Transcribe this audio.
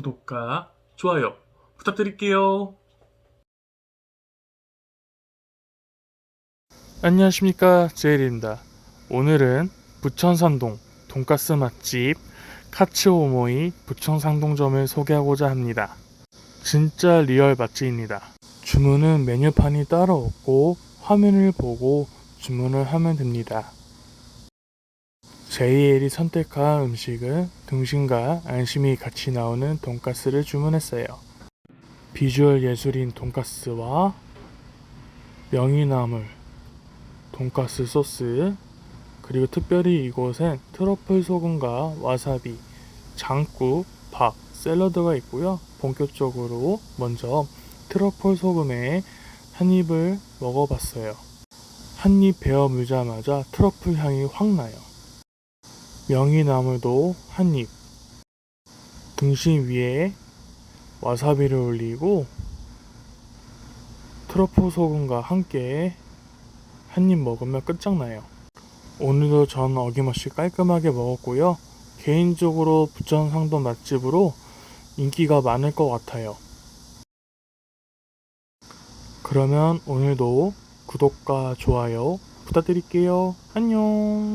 구독과 좋아요 부탁드릴게요. 안녕하십니까 제일입니다. 오늘은 부천산동 돈가스 맛집 카츠오모이 부천상동점을 소개하고자 합니다. 진짜 리얼 맛집입니다. 주문은 메뉴판이 따로 없고 화면을 보고 주문을 하면 됩니다. JL이 선택한 음식은 등심과 안심이 같이 나오는 돈가스를 주문했어요. 비주얼 예술인 돈가스와 명이나물, 돈가스 소스, 그리고 특별히 이곳엔 트러플 소금과 와사비, 장국, 밥, 샐러드가 있고요. 본격적으로 먼저 트러플 소금에 한 입을 먹어봤어요. 한 입 베어 물자마자 트러플 향이 확 나요. 명이나물도 한 입. 등심 위에 와사비를 올리고 트러플 소금과 함께 한 입 먹으면 끝장나요. 오늘도 전 어김없이 깔끔하게 먹었고요. 개인적으로 부천 상도 맛집으로 인기가 많을 것 같아요. 그러면 오늘도 구독과 좋아요 부탁드릴게요. 안녕.